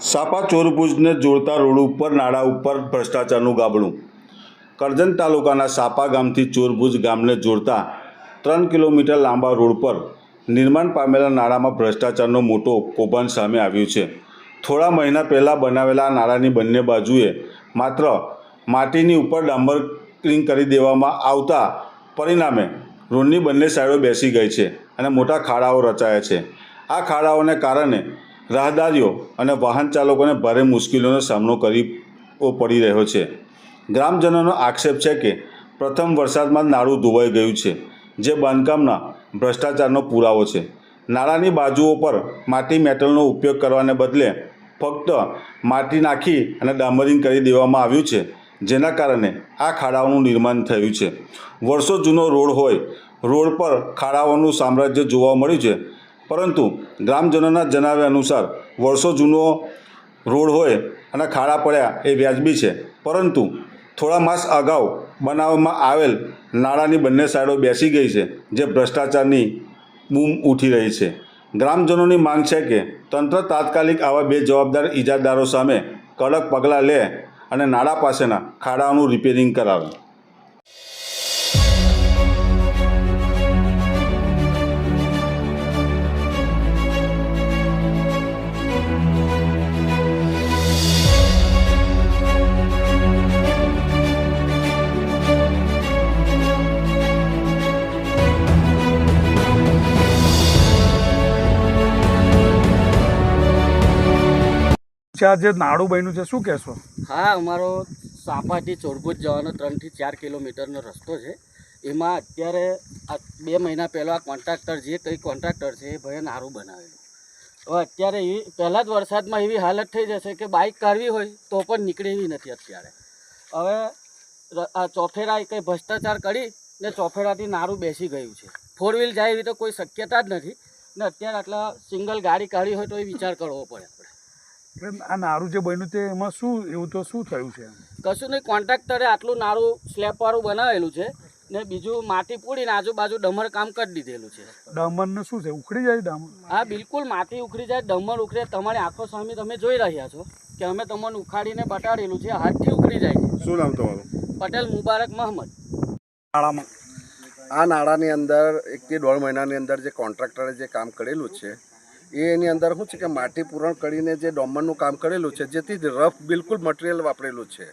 સાપા ચોરભુજને જોડતા રોડ ઉપર, નાળા ઉપર ભ્રષ્ટાચારનું ગાબડું. કરજણ તાલુકાના સાપા ગામથી ચોરભુજ ગામને જોડતા ત્રણ કિલોમીટર લાંબા રોડ પર નિર્માણ પામેલા નાળામાં ભ્રષ્ટાચારનો મોટો કૌભાંડ સામે આવ્યું છે. થોડા મહિના પહેલાં બનાવેલા નાળાની બંને બાજુએ માત્ર માટીની ઉપર ડામરિંગ કરી દેવામાં આવતા પરિણામે રોડની બંને સાઈડો બેસી ગઈ છે અને મોટા ખાડાઓ રચાયા છે. આ ખાડાઓને કારણે રાહદારીઓ અને વાહન ચાલકોને ભારે મુશ્કેલીઓનો સામનો કરવો પડી રહ્યો છે. ગ્રામજનોનો આક્ષેપ છે કે પ્રથમ વરસાદમાં નાળું ધોવાઈ ગયું છે, જે બાંધકામના ભ્રષ્ટાચારનો પુરાવો છે. નાળાની બાજુઓ પર માટી મેટલનો ઉપયોગ કરવાને બદલે ફક્ત માટી નાખી અને ડામરિંગ કરી દેવામાં આવ્યું છે, જેના કારણે આ ખાડાઓનું નિર્માણ થયું છે. વર્ષો જૂનો રોડ હોય, રોડ પર ખાડાઓનું સામ્રાજ્ય જોવા મળ્યું છે પરંતુ ગ્રામજનોના જણાવ્યા અનુસાર વર્ષો જૂનો રોડ હોય અને ખાડા પડ્યા એ વ્યાજબી છે. પરંતુ થોડા માસ અગાઉ બનાવવામાં આવેલ નાળાની બંને સાઈડો બેસી ગઈ છે, જે ભ્રષ્ટાચારની બૂમ ઉઠી રહી છે. ગ્રામજનોની માંગ છે કે તંત્ર તાત્કાલિક આવા બે જવાબદાર ઇજાદારો સામે કડક પગલાં લે અને નાળા પાસેના ખાડાઓનું રિપેરિંગ કરાવે. છે, આ જે નાડું બન્યું છે, શું કહેશો? હા, અમારો સાપાથી ચોરભુજ જવાનો ત્રણથી ચાર કિલોમીટરનો રસ્તો છે. એમાં અત્યારે આ બે મહિના પહેલાં કોન્ટ્રાક્ટર, જે કંઈ કોન્ટ્રાક્ટર છે, એ ભાઈએ નારું બનાવેલું. હવે અત્યારે એ, પહેલાં જ વરસાદમાં એવી હાલત થઈ જશે કે બાઇક કાઢવી હોય તો પણ નીકળે એવી નથી અત્યારે. હવે આ ચોફેરાએ કંઈ ભ્રષ્ટાચાર કરી ને ચોફેરાથી નારું બેસી ગયું છે. ફોર વ્હીલ જાય એવી તો કોઈ શક્યતા જ નથી. ને અત્યારે આટલા સિંગલ ગાડી કાઢી હોય તો એ વિચાર કરવો પડે. આ નારું જે બન્યું તે એમાં શું એવું તો શું થયું છે? કશું નહીં કોન્ટ્રાક્ટરે આટલું નારું સ્લેપવાળું બનાવેલું છે ને બીજું માટી પૂડીને આજુબાજુ ડમર કામ કરી દીધેલું છે. ડમરનું શું છે ઉખડી જાય ડમર? હા બિલકુલ માટી ઉખડી જાય ડમર ઉખડે. તમારી આંખો સામે તમે જોઈ રહ્યા છો કે અમે તમને ઉખાડીને બટાડેલું છે હાથથી ઉખડી જાય છે. શું નામ તમારું? પટેલ મુબારક મહમદ. નાળામાં. આ નાળાની અંદર એકથી દોઢ મહિનાની અંદર જે કોન્ટ્રાક્ટરે જે કામ કરેલું છે એ એની અંદર શું છે કે માટી પૂરણ કરીને જે ડોમરનું કામ કરેલું છે, જેથી રફ બિલકુલ મટીરિયલ વાપરેલું છે.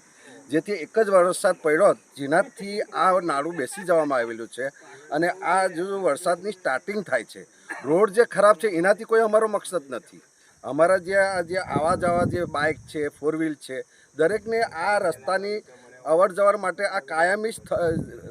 જેથી એક જ વરસાદ પડ્યો, જેનાથી આ નાળું બેસી જવામાં આવેલું છે અને આ જો વરસાદની સ્ટાર્ટિંગ થાય છે. રોડ જે ખરાબ છે, એનાથી કોઈ અમારો મકસદ નથી. અમારા જે જે આવા જવા જે બાઇક છે ફોર વ્હીલ છે, દરેકને આ રસ્તાની અવર જવર માટે આ કાયમી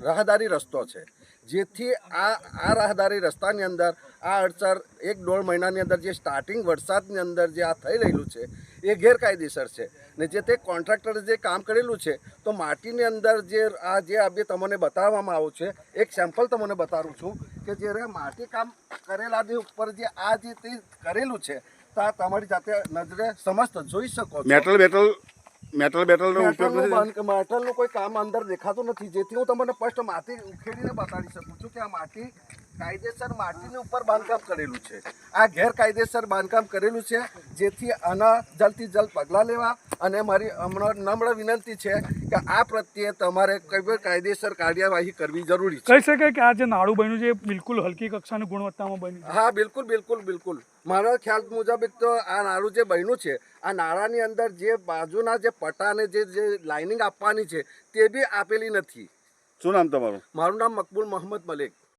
રાહદારી રસ્તો છે. જેથી આ આ રાહદારી રસ્તાની અંદર, આ અડચર એક દોઢ મહિનાની અંદર જે સ્ટાર્ટિંગ વરસાદની અંદર જે આ થઈ રહેલું છે, એ ગેરકાયદેસર છે. ને જે તે કોન્ટ્રાક્ટરે જે કામ કરેલું છે, તો માટીની અંદર જે આ જે આ બે તમને બતાવવામાં આવ્યું છે, એક સેમ્પલ તમને બતાવું છું કે જ્યારે માટી કામ કરેલાની ઉપર જે આ જે તે કરેલું છે, તો આ તમારી જાતે નજરે સમસ્ત જોઈ શકો મેટલ મેટલ મેટલ બેટલનો ઉપયોગ નથી. મેટલનું કોઈ કામ અંદર દેખાતું નથી. જેથી હું તમને ફર્સ્ટ માટી ઉખેડીને બતાડી શકું છું કે આ માટી કાયદેસર માટીની ઉપર બાંધકામ કરેલું છે. આ ગેરકાયદેસર બાંધકામ કરેલું છે જેથી આના જલ્દથી જલ્દ પગલાં લેવા અને મારી હમણાં નમ્ર વિનંતી છે કે આ પ્રત્યે તમારે કઈ પણ કાયદેસર કાર્યવાહી કરવી જરૂરી છે. કહી શકાય કે આ જે નાળું બન્યું છે એ બિલકુલ હલકી કક્ષાની ગુણવત્તામાં બન્યું હા બિલકુલ બિલકુલ બિલકુલ. મારા ખ્યાલ મુજબ એક તો આ નાળું જે બન્યું છે આ નાળાની અંદર જે બાજુના જે પટાને જે જે લાઇનિંગ આપવાની છે તે બી આપેલી નથી. શું નામ તમારું? મારું નામ મકબૂલ મોહમ્મદ મલિક.